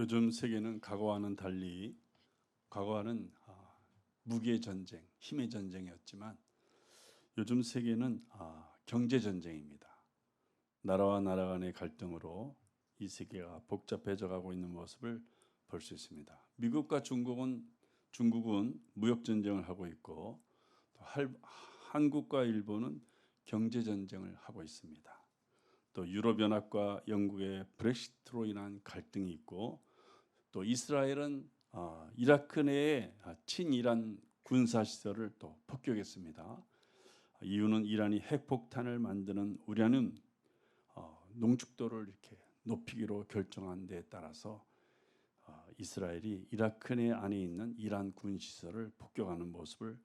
요즘 세계는 과거와는 달리 과거와는 아, 무기의 전쟁, 힘의 전쟁이었지만 요즘 세계는 아, 경제 전쟁입니다. 나라와 나라 간의 갈등으로 이 세계가 복잡해져 가고 있는 모습을 볼 수 있습니다. 미국과 중국은 중국은 무역 전쟁을 하고 있고 또 할- 한국과 일본은 경제 전쟁을 하고 있습니다. 또 유럽 연합과 영국의 브렉시트로 인한 갈등이 있고 또 이스라엘은 아, 이라크 내에 아, 친이란 군사 시설을 또 폭격했습니다. 이유는 이란이 핵폭탄을 만드는 우려는 어, 농축도를 이렇게 높이기로 결정한 데에 따라서 어, 이스라엘이 이라크 내 안에 있는 이란 군 시설을 폭격하는 모습을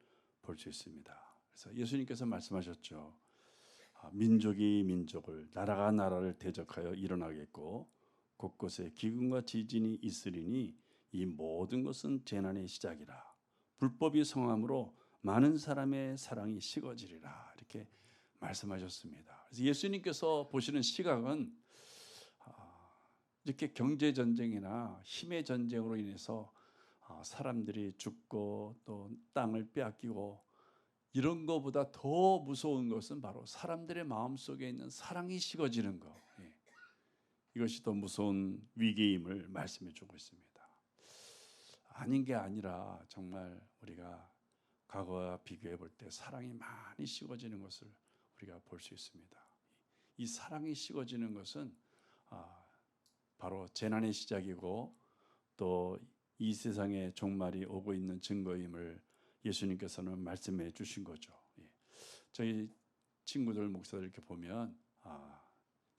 볼 수 있습니다. 그래서 예수님께서 말씀하셨죠. 아, 민족이 민족을 나라가 나라를 대적하여 일어나겠고 곳곳에 기근과 지진이 있으리니 이 모든 것은 재난의 시작이라 불법이 성함으로 많은 사람의 사랑이 식어지리라 이렇게 말씀하셨습니다. 그래서 예수님께서 보시는 시각은 아, 이렇게 경제 전쟁이나 힘의 전쟁으로 인해서 아, 사람들이 죽고 또 땅을 빼앗기고 이런 것보다 더 무서운 것은 바로 사람들의 마음 속에 있는 사랑이 식어지는 것. 예. 이것이 더 무서운 위기임을 말씀해 주고 있습니다. 아닌 게 아니라 정말 우리가 과거와 비교해 볼 때 사랑이 많이 식어지는 것을 우리가 볼 수 있습니다. 이 사랑이 식어지는 것은 아, 바로 재난의 시작이고 또 이 세상에 종말이 오고 있는 증거임을 예수님께서는 말씀해 주신 거죠. 예. 저희 친구들 목사들 이렇게 보면 아,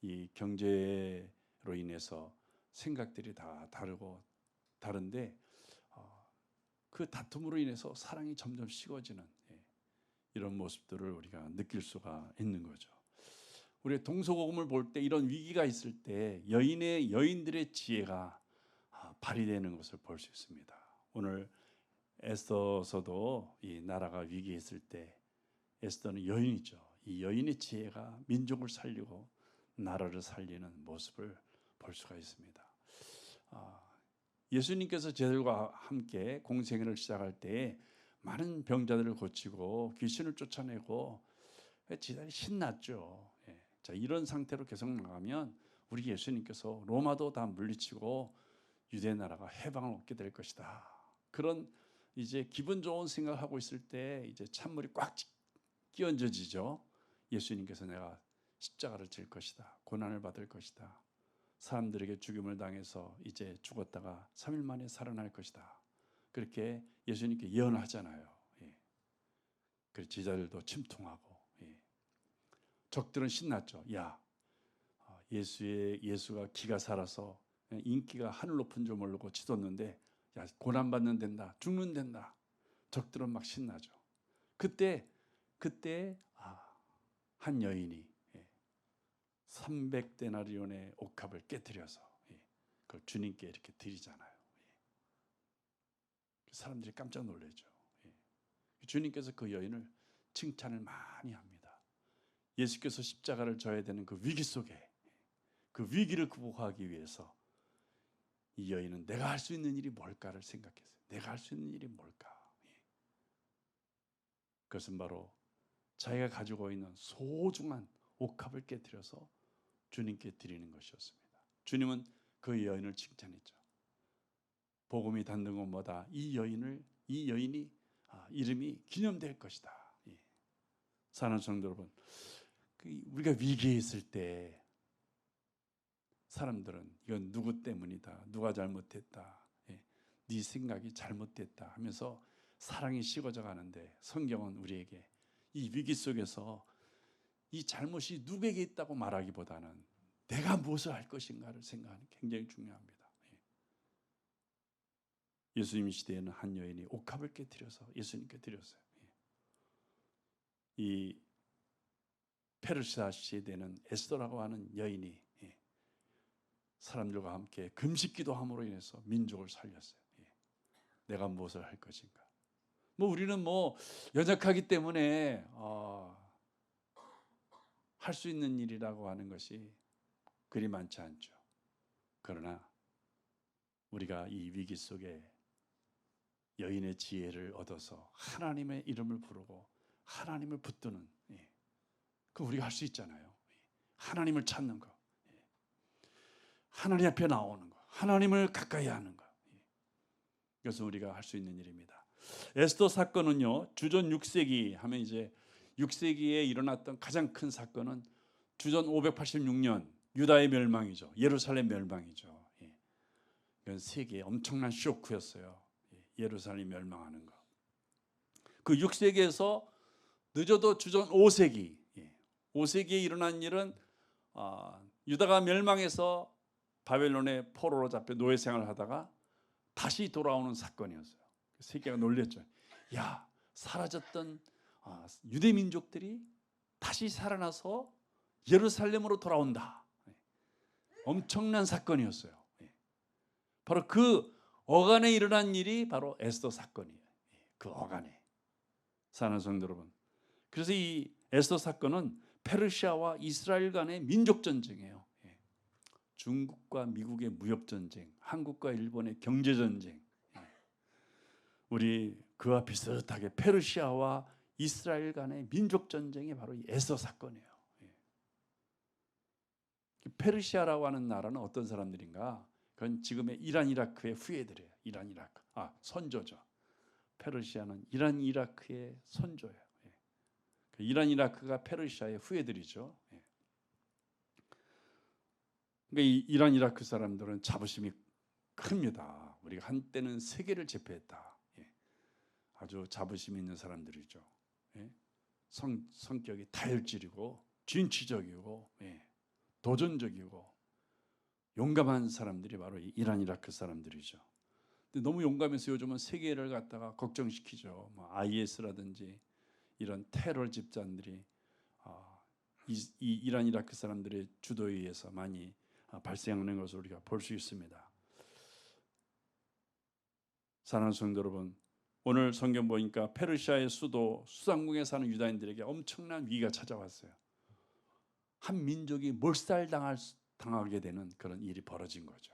이 경제로 인해서 생각들이 다 다르고 다른데 어, 그 다툼으로 인해서 사랑이 점점 식어지는 예, 이런 모습들을 우리가 느낄 수가 있는 거죠. 우리 동서고금을 볼 때 이런 위기가 있을 때 여인의 여인들의 지혜가 아, 발휘되는 것을 볼 수 있습니다. 오늘 에스더서도 이 나라가 위기에 있을 때 에스더는 여인이죠. 이 여인의 지혜가 민족을 살리고 나라를 살리는 모습을 볼 수가 있습니다. 아, 예수님께서 제들과 함께 공생애를 시작할 때 많은 병자들을 고치고 귀신을 쫓아내고 지단이 신났죠. 예. 자 이런 상태로 계속 나가면 우리 예수님께서 로마도 다 물리치고 유대 나라가 해방을 얻게 될 것이다. 그런 이제 기분 좋은 생각을 하고 있을 때 이제 찬물이 꽉 끼얹어지죠. 예수님께서 내가 십자가를 질 것이다. 고난을 받을 것이다. 사람들에게 죽임을 당해서 이제 죽었다가 3일 만에 살아날 것이다. 그렇게 예수님께 예언하잖아요. 예. 그 제자들도 침통하고 예. 적들은 신났죠. 야, 어, 예수의 예수가 기가 살아서 인기가 하늘 높은 줄 모르고 치솟는데 야 고난 받는 된다, 죽는 된다. 적들은 막 신나죠. 그때 그때 아, 한 여인이 예. 300데나리온의 옥합을 깨뜨려서 예. 그걸 주님께 이렇게 드리잖아요. 예. 사람들이 깜짝 놀라죠. 예. 주님께서 그 여인을 칭찬을 많이 합니다. 예수께서 십자가를 져야 되는 그 위기 속에 그 위기를 극복하기 위해서 이 여인은 내가 할 수 있는 일이 뭘까를 생각했어요. 내가 할 수 있는 일이 뭘까? 예. 그것은 바로 자기가 가지고 있는 소중한 옥합을 깨뜨려서 주님께 드리는 것이었습니다. 주님은 그 여인을 칭찬했죠. 복음이 닿는 곳마다 이 여인을 이 여인이 아, 이름이 기념될 것이다. 예. 사는 성도 여러분, 그 우리가 위기에 있을 때 사람들은 이건 누구 때문이다, 누가 잘못했다, 예. 네 생각이 잘못됐다 하면서 사랑이 식어져 가는데 성경은 우리에게 이 위기 속에서 이 잘못이 누구에게 있다고 말하기보다는 내가 무엇을 할 것인가를 생각하는 게 굉장히 중요합니다. 예. 예수님 시대에는 한 여인이 옥합을 깨뜨려서 예수님께 드렸어요. 예. 이 페르시아 시대는 에스더라고 하는 여인이 예. 사람들과 함께 금식 기도함으로 인해서 민족을 살렸어요. 예. 내가 무엇을 할 것인가? 뭐 우리는 뭐 연약하기 때문에 어, 할 수 있는 일이라고 하는 것이 그리 많지 않죠. 그러나 우리가 이 위기 속에 여인의 지혜를 얻어서 하나님의 이름을 부르고 하나님을 붙드는 예. 그 우리가 할 수 있잖아요. 하나님을 찾는 거, 예. 하나님 앞에 나오는 거, 하나님을 가까이 하는 거. 예. 그래서 우리가 할 수 있는 일입니다. 에스더 사건은요 주전 6세기 하면 이제 6세기에 일어났던 가장 큰 사건은 주전 586년 유다의 멸망이죠. 예루살렘 멸망이죠. 예. 이건 세계의 엄청난 쇼크였어요. 예. 예루살렘 멸망하는 거. 그 6세기에서 늦어도 주전 5세기, 예. 5세기에 일어난 일은 아, 유다가 멸망해서 바벨론의 포로로 잡혀 노예 생활을 하다가 다시 돌아오는 사건이었어요. 세계가 놀랬죠. 야 사라졌던 아, 유대 민족들이 다시 살아나서 예루살렘으로 돌아온다. 예. 엄청난 사건이었어요. 예. 바로 그 어간에 일어난 일이 바로 에스더 사건이에요. 예. 그 어간에 사는 성도 여러분. 그래서 이 에스더 사건은 페르시아와 이스라엘 간의 민족 전쟁이에요. 예. 중국과 미국의 무역 전쟁, 한국과 일본의 경제 전쟁. 예. 우리 그와 비슷하게 페르시아와 이스라엘 간의 민족 전쟁이 바로 이 에스더 사건이에요. 예. 페르시아라고 하는 나라는 어떤 사람들인가? 그건 지금의 이란 이라크의 후예들이에요. 이란 이라크. 아, 선조죠. 페르시아는 이란 이라크의 선조예요. 예. 그 이란 이라크가 페르시아의 후예들이죠. 예. 그러니까 이 이란 이라크 사람들은 자부심이 큽니다. 우리가 한때는 세계를 제패했다. 예. 아주 자부심 있는 사람들이죠. 예. 성 성격이 다혈질이고 진취적이고 예. 도전적이고 용감한 사람들이 바로 이 이란 이라크 사람들이죠. 근데 너무 용감해서 요즘은 세계를 갖다가 걱정시키죠. 뭐 IS라든지 이런 테러 집단들이 아, 이, 이 이란 이라크 사람들의 주도에 의해서 많이 아, 발생하는 것을 우리가 볼 수 있습니다. 사랑하는 성도 여러분, 오늘 성경 보니까 페르시아의 수도 수상궁에 사는 유다인들에게 엄청난 위기가 찾아왔어요. 한 민족이 몰살당할 당하게 되는 그런 일이 벌어진 거죠.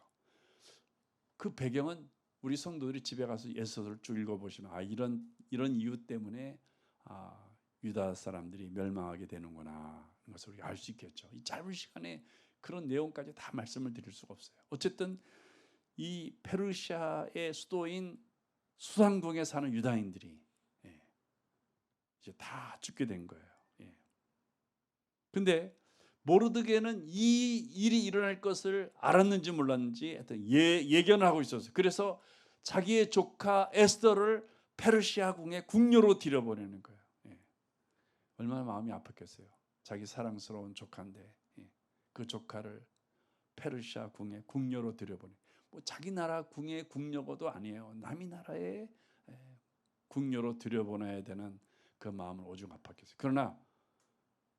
그 배경은 우리 성도들이 집에 가서 예서를 쭉 읽어보시면 아 이런 이런 이유 때문에 아 유다 사람들이 멸망하게 되는구나 것을 우리가 알 수 있겠죠. 이 짧은 시간에 그런 내용까지 다 말씀을 드릴 수가 없어요. 어쨌든 이 페르시아의 수도인 수상궁에 사는 유다인들이 예, 이제 다 죽게 된 거예요. 예. 근데 모르드게는 이 일이 일어날 것을 알았는지 몰랐는지 하여튼 예, 예견을 하고 있었어요. 그래서 자기의 조카 에스더를 페르시아 궁에 궁녀로 들여보내는 거예요. 예. 얼마나 마음이 아팠겠어요. 자기 사랑스러운 조카인데 예. 그 조카를 페르시아 궁에 궁녀로 들여보내. 뭐 자기 나라 궁의 궁녀고도 아니에요. 남이 나라에 예, 궁녀로 들여보내야 되는 그 마음을 오죽 아팠겠어요. 그러나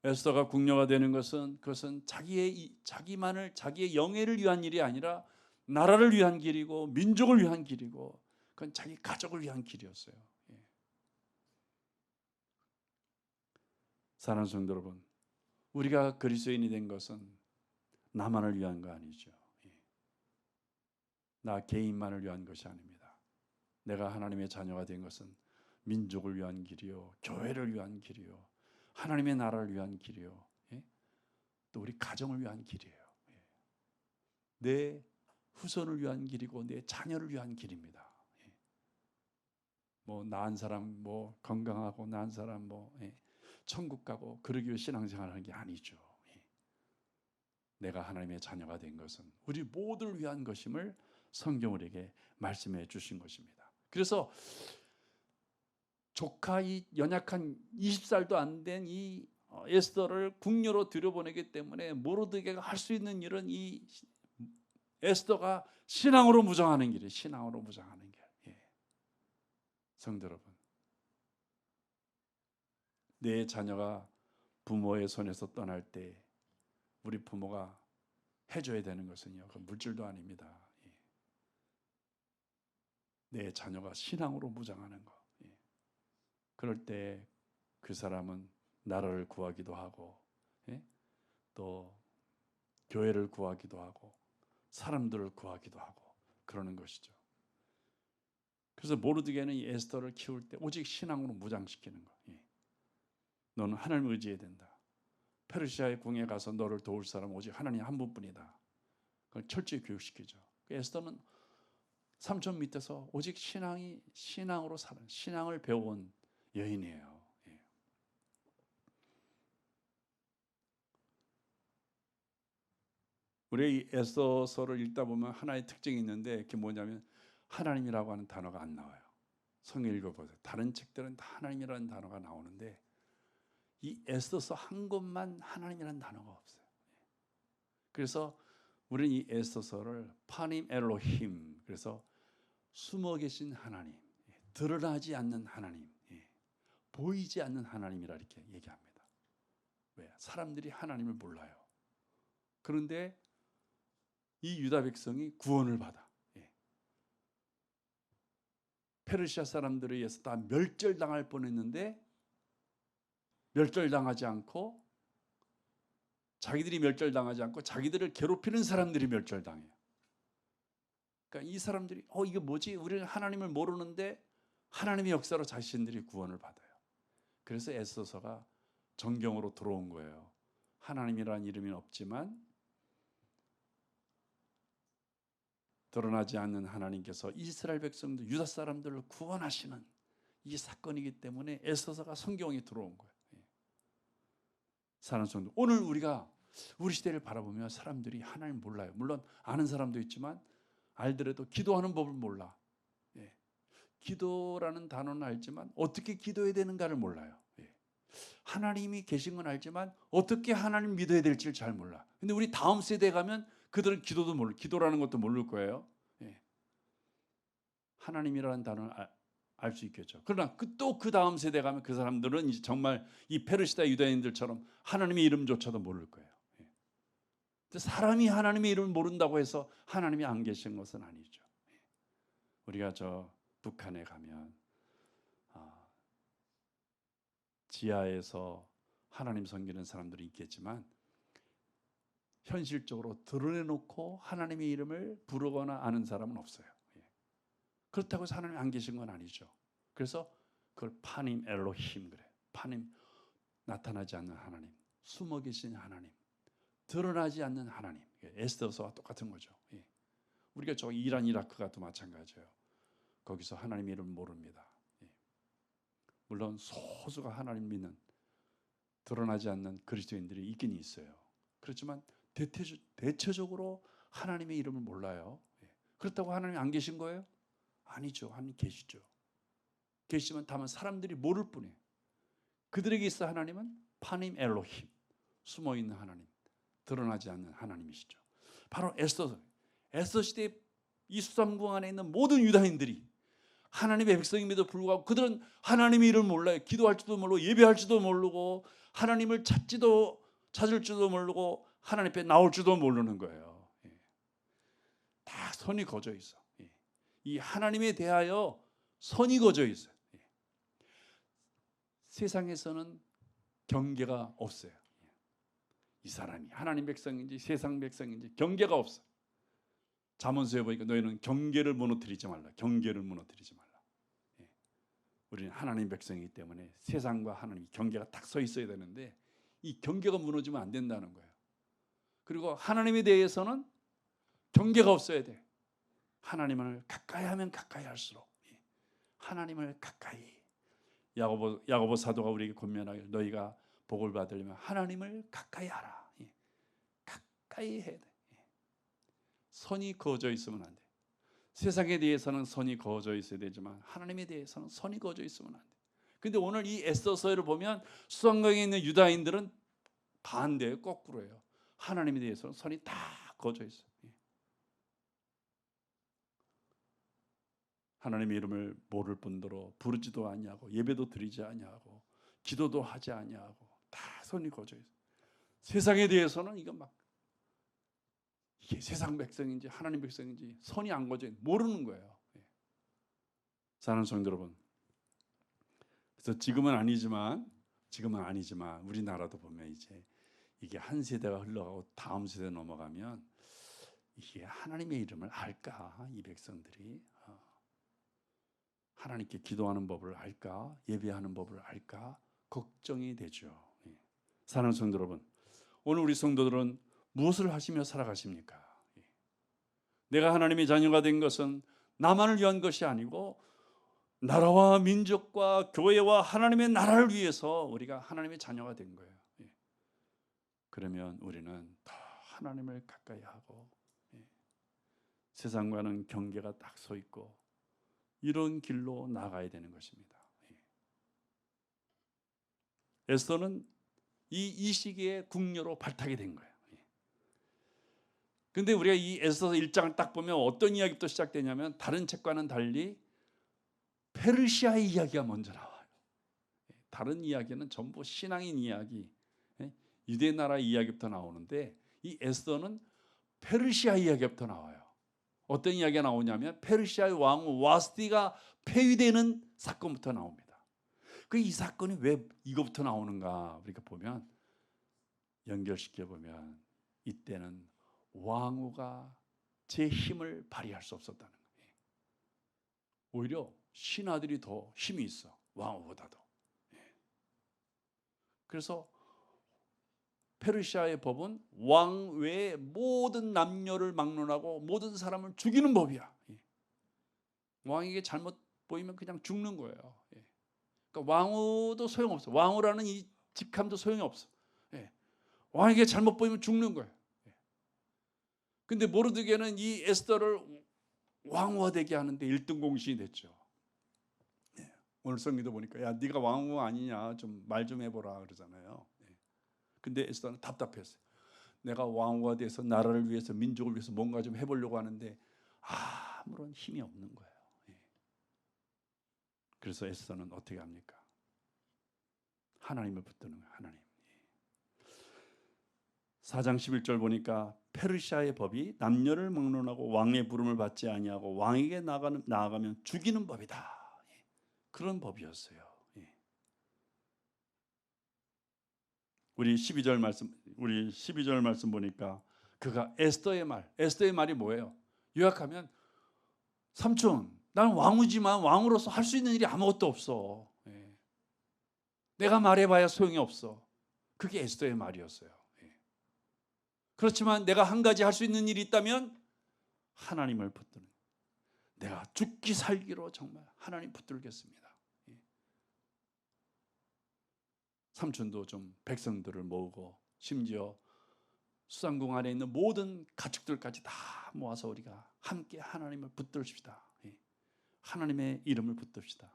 에스더가 궁녀가 되는 것은 그것은 자기의 자기만을 자기의 영예를 위한 일이 아니라 나라를 위한 길이고 민족을 위한 길이고 그건 자기 가족을 위한 길이었어요. 예. 사랑하는 성도 여러분, 우리가 그리스도인이 된 것은 나만을 위한 거 아니죠. 예. 나 개인만을 위한 것이 아닙니다. 내가 하나님의 자녀가 된 것은 민족을 위한 길이요, 교회를 위한 길이요, 하나님의 나라를 위한 길이요. 예? 또 우리 가정을 위한 길이에요. 예. 내 후손을 위한 길이고 내 자녀를 위한 길입니다. 예. 뭐 나은 사람 뭐 건강하고 나은 사람 뭐 예. 천국 가고 그러기 위해 신앙생활하는 게 아니죠. 예. 내가 하나님의 자녀가 된 것은 우리 모두를 위한 것임을 성경 우리에게 말씀해 주신 것입니다. 그래서 조카 이 연약한 20살도 안 된 이 에스더를 궁녀로 들여보내기 때문에 모르드게가 할 수 있는 일은 이 에스더가 신앙으로 무장하는 길이에요. 신앙으로 무장하는 길. 예. 성도 여러분, 내 자녀가 부모의 손에서 떠날 때 우리 부모가 해줘야 되는 것은요, 그 물질도 아닙니다. 예. 내 자녀가 신앙으로 무장하는 것. 그럴 때 그 사람은 나라를 구하기도 하고 예? 또 교회를 구하기도 하고 사람들을 구하기도 하고 그러는 것이죠. 그래서 모르드게는 이 에스더를 키울 때 오직 신앙으로 무장시키는 거. 예. 너는 하나님을 의지해야 된다. 페르시아의 궁에 가서 너를 도울 사람은 오직 하나님 한 분뿐이다. 그걸 철저히 교육시키죠. 그 에스더는 삼촌 밑에서 오직 신앙이 신앙으로 사는 신앙을 배운 여인이에요. 예. 우리 이 에스더서를 읽다 보면 하나의 특징이 있는데 그게 뭐냐면 하나님이라고 하는 단어가 안 나와요. 성경 읽어보세요. 다른 책들은 다 하나님이라는 단어가 나오는데 이 에스더서 한 곳만 하나님이라는 단어가 없어요. 그래서 우리는 이 에스더서를 파님 엘로힘 그래서 숨어 계신 하나님, 예, 드러나지 않는 하나님, 예, 보이지 않는 하나님이라 이렇게 얘기합니다. 왜? 사람들이 하나님을 몰라요. 그런데 이 유다 백성이 구원을 받아. 예. 페르시아 사람들에 의해서 다 멸절당할 뻔했는데 멸절당하지 않고 자기들이 멸절당하지 않고 자기들을 괴롭히는 사람들이 멸절당해요. 그러니까 이 사람들이 어 이게 뭐지? 우리는 하나님을 모르는데 하나님의 역사로 자신들이 구원을 받아요. 그래서 에스더서가 정경으로 들어온 거예요. 하나님이라는 이름이 없지만 드러나지 않는 하나님께서 이스라엘 백성들 유다 사람들을 구원하시는 이 사건이기 때문에 에스더서가 성경에 들어온 거예요. 예. 사는 성도 오늘 우리가 우리 시대를 바라보며 사람들이 하나님 몰라요. 물론 아는 사람도 있지만 알더라도 기도하는 법을 몰라. 예. 기도라는 단어는 알지만 어떻게 기도해야 되는가를 몰라요. 예. 하나님이 계신 건 알지만 어떻게 하나님 믿어야 될지를 잘 몰라. 근데 우리 다음 세대에 가면 그들은 기도도 모르, 기도라는 것도 모를 거예요. 예. 하나님이라는 단어를 알수 있겠죠. 그러나 또그 다음 세대 가면 그 사람들은 이제 정말 이 페르시다 유다인들처럼 하나님의 이름조차도 모를 거예요. 예. 사람이 하나님의 이름을 모른다고 해서 하나님이 안 계신 것은 아니죠. 예. 우리가 저 북한에 가면 아, 지하에서 하나님 섬기는 사람들이 있겠지만 현실적으로 드러내놓고 하나님의 이름을 부르거나 아는 사람은 없어요. 예. 그렇다고 해서 하나님 안 계신 건 아니죠. 그래서 그걸 파님 엘로힘 그래. 파님 나타나지 않는 하나님, 숨어 계신 하나님, 드러나지 않는 하나님. 에스더서와 똑같은 거죠. 예. 우리가 저 이란 이라크가 또 마찬가지예요. 거기서 하나님 이름 모릅니다. 예. 물론 소수가 하나님 믿는 드러나지 않는 그리스도인들이 있긴 있어요. 그렇지만 대체 적으로 하나님의 이름을 몰라요. 예. 그렇다고 하나님 안 계신 거예요? 아니죠. 하나님 계시죠. 계시지만 다만 사람들이 모를 뿐이에요. 그들에게 있어 하나님은 파님 엘로힘 숨어 있는 하나님, 드러나지 않는 하나님이시죠. 바로 에스더 에스더 시대 이 수삼궁 안에 있는 모든 유다인들이 하나님의 백성임에도 불구하고 그들은 하나님의 이름을 몰라요. 기도할지도 모르고 예배할지도 모르고 하나님을 찾지도 찾을 줄도 모르고 하나님 앞에 나올 줄도 모르는 거예요. 예. 다 선이 거져 있어. 예. 이 하나님에 대하여 선이 거져 있어요. 예. 세상에서는 경계가 없어요. 이 사람이 하나님 백성인지 세상 백성인지 경계가 없어. 잠언서에 보니까 너희는 경계를 무너뜨리지 말라. 경계를 무너뜨리지 말라. 우리는 하나님 백성이기 때문에 세상과 하나님 경계가 딱 서 있어야 되는데 이 경계가 무너지면 안 된다는 거예요. 그리고 하나님에 대해서는 경계가 없어야 돼. 하나님을 가까이 하면 가까이 할수록 예. 하나님을 가까이 야고보 야고보 사도가 우리에게 권면하길 너희가 복을 받으려면 하나님을 가까이 하라. 예. 가까이 해야 돼. 예. 선이 거져 있으면 안 돼. 세상에 대해서는 선이 거져 있어야 되지만 하나님에 대해서는 선이 거져 있으면 안 돼. 근데 오늘 이 에스더서를 보면 수상강에 있는 유다인들은 반대예요. 거꾸로예요. 하나님에 대해서는 선이 다 거져 있어요. 예. 하나님의 이름을 모를 뿐더러 부르지도 아니하고 예배도 드리지 아니하고 기도도 하지 아니하고 다 선이 거져 있어요. 세상에 대해서는 이거 막 이게 세상 백성인지 하나님 백성인지 선이 안 거져 모르는 거예요. 예. 사는 성도 여러분. 그래서 지금은 아니지만 지금은 아니지만 우리나라도 보면 이제 이게 한 세대가 흘러가고 다음 세대 넘어가면 이게 하나님의 이름을 알까 이 백성들이 어. 하나님께 기도하는 법을 알까 예배하는 법을 알까 걱정이 되죠. 예. 사랑하는 성도 여러분, 오늘 우리 성도들은 무엇을 하시며 살아가십니까? 예. 내가 하나님의 자녀가 된 것은 나만을 위한 것이 아니고 나라와 민족과 교회와 하나님의 나라를 위해서 우리가 하나님의 자녀가 된 거예요. 예. 그러면 우리는 더 하나님을 가까이 하고 예. 세상과는 경계가 딱 서 있고 이런 길로 나가야 되는 것입니다. 예. 에스더는 이, 이 시기에 궁녀로 발탁이 된 거예요. 예. 근데 우리가 이 에스더 1장을 딱 보면 어떤 이야기부터 시작되냐면 다른 책과는 달리 페르시아의 이야기가 먼저 나와요. 예. 다른 이야기는 전부 신앙인 이야기, 예. 유대 나라 이야기부터 나오는데 이 에스더는 페르시아 이야기부터 나와요. 어떤 이야기가 나오냐면 페르시아의 왕 와스디가 폐위되는 사건부터 나옵니다. 그 이 사건이 왜 이거부터 나오는가 우리가 보면 연결시켜 보면 이때는 왕후가 제 힘을 발휘할 수 없었다는 거예요. 오히려 신하들이 더 힘이 있어 왕후보다도. 예. 그래서 페르시아의 법은 왕 외의 모든 남녀를 막론하고 모든 사람을 죽이는 법이야. 예. 왕에게 잘못 보이면 그냥 죽는 거예요. 예. 그러니까 왕후도 소용없어. 왕후라는 이 직함도 소용이 없어. 예. 왕에게 잘못 보이면 죽는 거예요. 예. 근데 모르드게는 이 에스더를 왕후가 되게 하는데 1등 공신이 됐죠. 예. 오늘 성기도 보니까 야 네가 왕후 아니냐 좀 말좀 해보라 그러잖아요. 근데 에스더는 답답했어요. 내가 왕후가 돼서 나라를 위해서 민족을 위해서 뭔가 좀 해보려고 하는데 아무런 힘이 없는 거예요. 예. 그래서 에스더는 어떻게 합니까? 하나님을 붙드는 거예요. 하나님. 4장 11절 보니까 페르시아의 법이 남녀를 막론하고 왕의 부름을 받지 아니하고 왕에게 나가는, 나아가면 죽이는 법이다. 예. 그런 법이었어요. 우리 12절 말씀 우리 12절 말씀 보니까 그가 에스더의 말 에스더의 말이 뭐예요? 요약하면 삼촌 나는 왕후지만 왕으로서 할 수 있는 일이 아무것도 없어. 예. 내가 말해봐야 소용이 없어. 그게 에스더의 말이었어요. 예. 그렇지만 내가 한 가지 할 수 있는 일이 있다면 하나님을 붙드는. 내가 죽기 살기로 정말 하나님 붙들겠습니다. 삼촌도 좀 백성들을 모으고 심지어 수상궁 안에 있는 모든 가축들까지 다 모아서 우리가 함께 하나님을 붙들읍시다. 예. 하나님의 이름을 붙듭시다.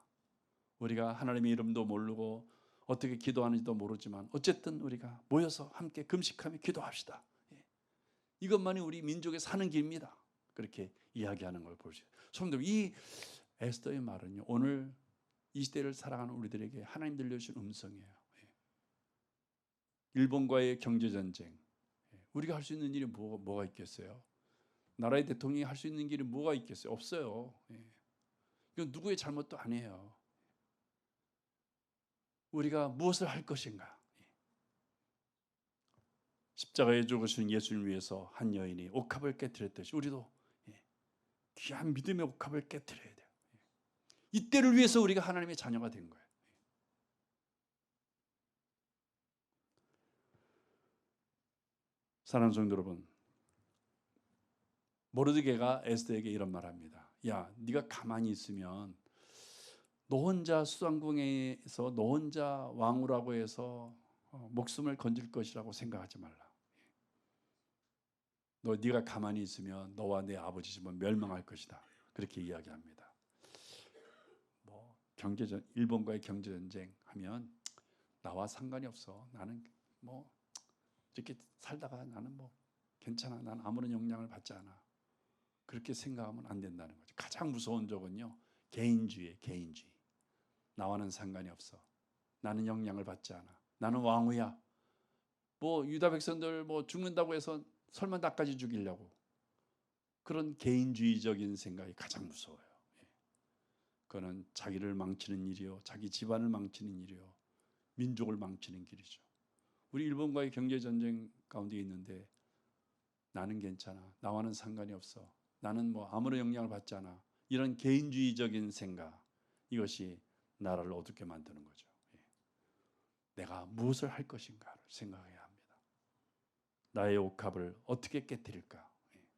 우리가 하나님의 이름도 모르고 어떻게 기도하는지도 모르지만 어쨌든 우리가 모여서 함께 금식하며 기도합시다. 예. 이것만이 우리 민족의 사는 길입니다. 그렇게 이야기하는 걸 보시죠. 성도 이 에스더의 말은요. 오늘 이 시대를 살아가는 우리들에게 하나님 들려주신 음성이에요. 일본과의 경제 전쟁. 우리가 할 수 있는 일이 뭐, 뭐가 있겠어요? 나라의 대통령이 할 수 있는 길이 뭐가 있겠어요? 없어요. 예. 이건 누구의 잘못도 아니에요. 우리가 무엇을 할 것인가? 예. 십자가에 죽으신 예수를 위해서 한 여인이 옥합을 깨뜨렸듯이 우리도 예. 귀한 믿음의 옥합을 깨뜨려야 돼요. 이때를 위해서 우리가 하나님의 자녀가 된 거예요. 사랑하는 성도 여러분, 모르드게가 에스더에게 이런 말합니다. 야, 네가 가만히 있으면 너 혼자 수상궁에서 너 혼자 왕후라고 해서 어, 목숨을 건질 것이라고 생각하지 말라. 너 네가 가만히 있으면 너와 내 아버지 집은 멸망할 것이다. 그렇게 이야기합니다. 뭐 경제전 일본과의 경제 전쟁 하면 나와 상관이 없어. 나는 뭐 이렇게 살다가 나는 뭐 괜찮아. 난 아무런 영향을 받지 않아. 그렇게 생각하면 안 된다는 거죠. 가장 무서운 적은요. 개인주의, 개인주의. 나와는 상관이 없어. 나는 영향을 받지 않아. 나는 왕후야. 뭐 유다 백성들 뭐 죽는다고 해서 설마 나까지 죽이려고. 그런 개인주의적인 생각이 가장 무서워요. 예. 그거는 자기를 망치는 일이요. 자기 집안을 망치는 일이요. 민족을 망치는 길이죠. 우리 일본과의 경제 전쟁 가운데 있는데 나는 괜찮아. 나와는 상관이 없어. 나는 뭐 아무런 영향을 받지 않아. 이런 개인주의적인 생각 이것이 나라를 어둡게 만드는 거죠. 예. 내가 무엇을 할 것인가를 생각해야 합니다. 나의 옥합을 어떻게 깨뜨릴까? 예.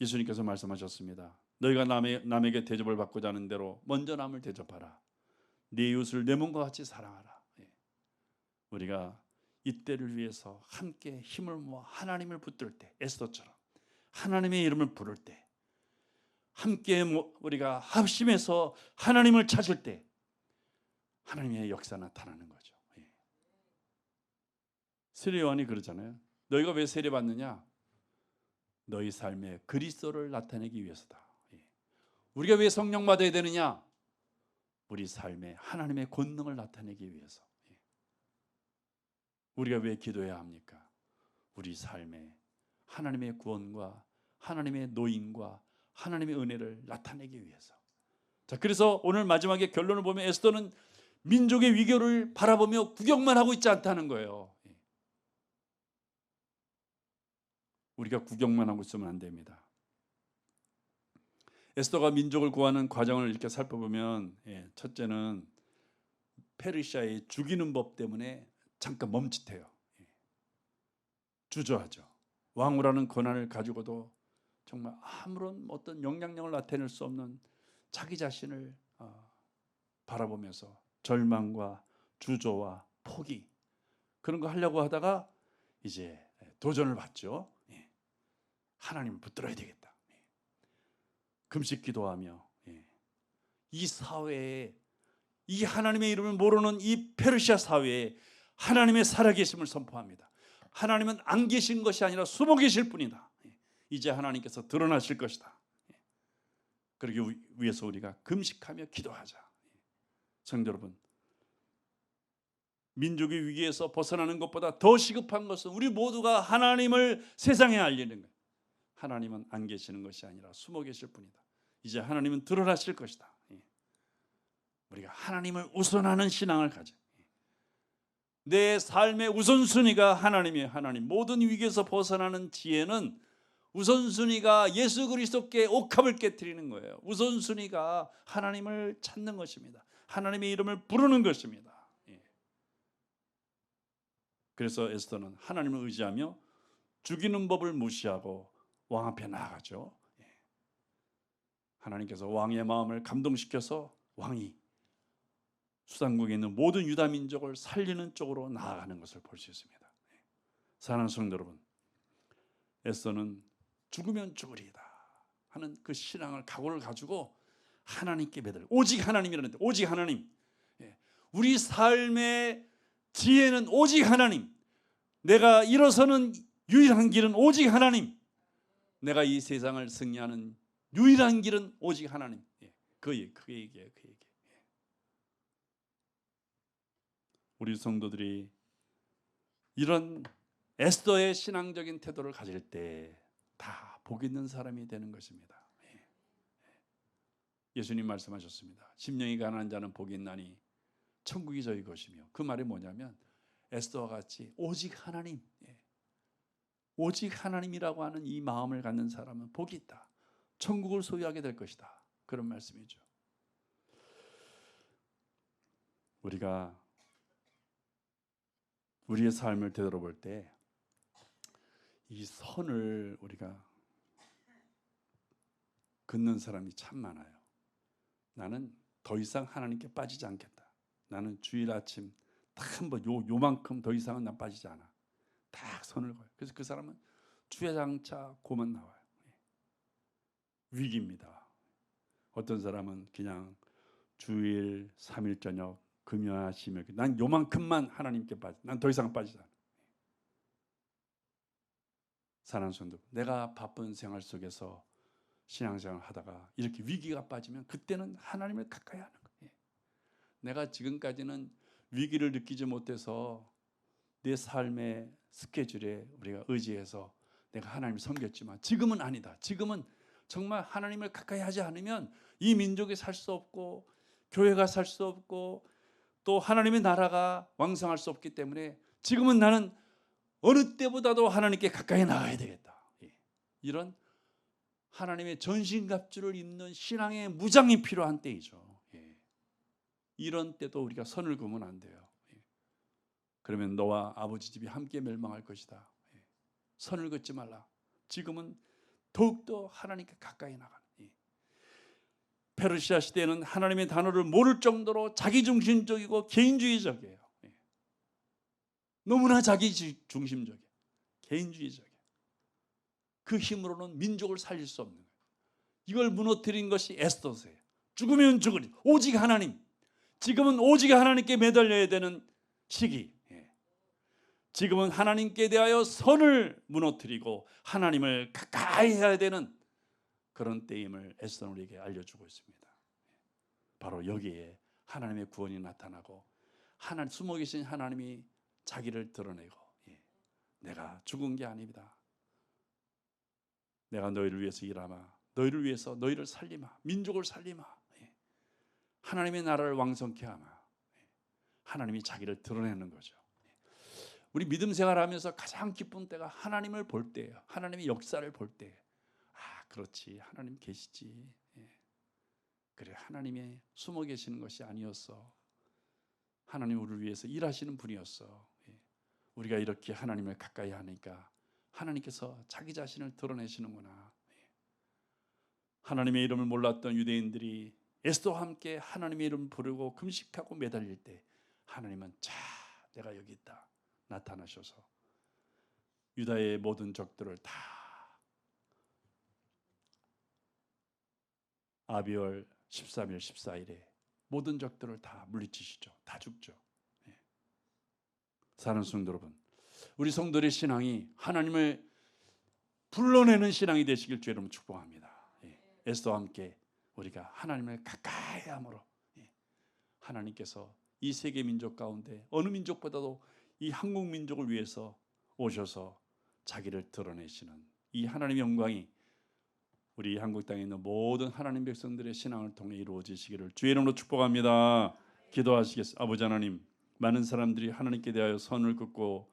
예수님께서 말씀하셨습니다. 너희가 남의, 남에게 대접을 받고자 하는 대로 먼저 남을 대접하라. 네 이웃을 내 몸과 같이 사랑하라. 예. 우리가 이때를 위해서 함께 힘을 모아 하나님을 붙들 때 에스더처럼 하나님의 이름을 부를 때 함께 모- 우리가 합심해서 하나님을 찾을 때 하나님의 역사 나타나는 거죠. 예. 세례 요한이 그러잖아요. 너희가 왜 세례 받느냐? 너희 삶에 그리스도를 나타내기 위해서다. 예. 우리가 왜 성령 받아야 되느냐? 우리 삶에 하나님의 권능을 나타내기 위해서. 예. 우리가 왜 기도해야 합니까? 우리 삶에 하나님의 구원과 하나님의 노인과 하나님의 은혜를 나타내기 위해서. 자, 그래서 오늘 마지막에 결론을 보면 에스더는 민족의 위교를 바라보며 구경만 하고 있지 않다는 거예요. 예. 우리가 구경만 하고 있으면 안 됩니다. 에스더가 민족을 구하는 과정을 이렇게 살펴보면 예, 첫째는 페르시아의 죽이는 법 때문에 잠깐 멈칫해요. 예. 주저하죠. 왕후라는 권한을 가지고도 정말 아무런 어떤 영향력을 나타낼 수 없는 자기 자신을 어, 바라보면서 절망과 주저와 포기 그런 거 하려고 하다가 이제 도전을 받죠. 예. 하나님을 붙들어야 되겠다. 예. 금식 기도하며 예. 이 사회에 이 하나님의 이름을 모르는 이 페르시아 사회에 하나님의 살아계심을 선포합니다. 하나님은 안 계신 것이 아니라 숨어 계실 뿐이다. 예. 이제 하나님께서 드러나실 것이다. 예. 그러기 위해서 우리가 금식하며 기도하자. 예. 성도 여러분, 민족의 위기에서 벗어나는 것보다 더 시급한 것은 우리 모두가 하나님을 세상에 알리는 거예요. 하나님은 안 계시는 것이 아니라 숨어 계실 뿐이다. 이제 하나님은 드러나실 것이다. 예. 우리가 하나님을 우선하는 신앙을 가져. 예. 내 삶의 우선순위가 하나님이에요. 하나님. 모든 위기에서 벗어나는 지혜는 우선순위가 예수 그리스도께 옥합을 깨뜨리는 거예요. 우선순위가 하나님을 찾는 것입니다. 하나님의 이름을 부르는 것입니다. 예. 그래서 에스더는 하나님을 의지하며 죽이는 법을 무시하고 왕 앞에 나아가죠. 예. 하나님께서 왕의 마음을 감동시켜서 왕이 수상국에 있는 모든 유다 민족을 살리는 쪽으로 나아가는 것을 볼 수 있습니다. 예. 사랑하는 성도 여러분, 에스더는 죽으면 죽으리이다 하는 그 신앙을 각오를 가지고 하나님께 매달 오직 하나님이라는데 오직 하나님. 예. 우리 삶의 지혜는 오직 하나님. 내가 일어서는 유일한 길은 오직 하나님. 내가 이 세상을 승리하는 유일한 길은 오직 하나님. 예. 그 얘기, 그 얘기예요, 그 얘기. 예. 우리 성도들이 이런 에스더의 신앙적인 태도를 가질 때 다 복 있는 사람이 되는 것입니다. 예. 예수님 말씀하셨습니다. 심령이 가난한 자는 복이 있나니 천국이 저희 것이며 그 말이 뭐냐면 에스더와 같이 오직 하나님 예. 오직 하나님이라고 하는 이 마음을 갖는 사람은 복이 있다. 천국을 소유하게 될 것이다. 그런 말씀이죠. 우리가 우리의 삶을 되돌아볼 때 이 선을 우리가 긋는 사람이 참 많아요. 나는 더 이상 하나님께 빠지지 않겠다. 나는 주일 아침 딱 한번 요 요만큼 더 이상은 난 빠지지 않아. 딱 선을 거요. 그래서 그 사람은 주야장차 고만 나와요. 예. 위기입니다. 어떤 사람은 그냥 주일 3일 저녁 금요 아침에 난 요만큼만 하나님께 빠져. 난 더 이상 빠지지 않아. 사랑하는 성도, 내가 바쁜 생활 속에서 신앙생활 하다가 이렇게 위기가 빠지면 그때는 하나님을 가까이 하는 거예요. 내가 지금까지는 위기를 느끼지 못해서 내 삶의 스케줄에 우리가 의지해서 내가 하나님을 섬겼지만 지금은 아니다. 지금은 정말 하나님을 가까이 하지 않으면 이 민족이 살 수 없고 교회가 살 수 없고 또 하나님의 나라가 왕성할 수 없기 때문에 지금은 나는 어느 때보다도 하나님께 가까이 나가야 되겠다. 예. 이런 하나님의 전신갑주를 입는 신앙의 무장이 필요한 때이죠. 예. 이런 때도 우리가 선을 그으면 안 돼요. 예. 그러면 너와 아버지 집이 함께 멸망할 것이다. 예. 선을 긋지 말라. 지금은 더욱더 하나님께 가까이 나가는. 예. 페르시아 시대는 하나님의 단어를 모를 정도로 자기중심적이고 개인주의적이에요. 예. 너무나 자기 중심적이에요. 개인주의적이에요. 그 힘으로는 민족을 살릴 수 없는 거예요. 이걸 무너뜨린 것이 에스더세요. 죽으면 죽으리. 오직 하나님. 지금은 오직 하나님께 매달려야 되는 시기. 예. 지금은 하나님께 대하여 선을 무너뜨리고 하나님을 가까이 해야 되는 그런 때임을 에스더는 우리에게 알려주고 있습니다. 바로 여기에 하나님의 구원이 나타나고 하나님 숨어 계신 하나님이 자기를 드러내고 예. 내가 죽은 게 아닙니다. 내가 너희를 위해서 일하마 너희를 위해서 너희를 살리마 민족을 살리마 예. 하나님의 나라를 왕성케 하마 예. 하나님이 자기를 드러내는 거죠. 예. 우리 믿음 생활하면서 가장 기쁜 때가 하나님을 볼 때예요. 하나님의 역사를 볼 때. 아, 그렇지. 하나님 계시지. 예. 그래. 하나님의 숨어 계시는 것이 아니었어. 하나님 우리를 위해서 일하시는 분이었어. 예. 우리가 이렇게 하나님을 가까이 하니까 하나님께서 자기 자신을 드러내시는구나. 예. 하나님의 이름을 몰랐던 유대인들이 에스더와 함께 하나님의 이름을 부르고 금식하고 매달릴 때 하나님은 자 내가 여기 있다 나타나셔서 유다의 모든 적들을 다 아비월 13일 14일에 모든 적들을 다 물리치시죠. 다 죽죠. 예. 사는 성도 여러분, 우리 성도의 신앙이 하나님을 불러내는 신앙이 되시길 주 여러분 축복합니다. 예. 에스더와 함께 우리가 하나님을 가까이 함으로 예. 하나님께서 이 세계 민족 가운데 어느 민족보다도 이 한국 민족을 위해서 오셔서 자기를 드러내시는 이 하나님의 영광이 우리 한국 땅에 있는 모든 하나님 백성들의 신앙을 통해 이루어지시기를 주의 이름으로 축복합니다. 기도하시겠습니다. 아버지 하나님, 많은 사람들이 하나님께 대하여 선을 긋고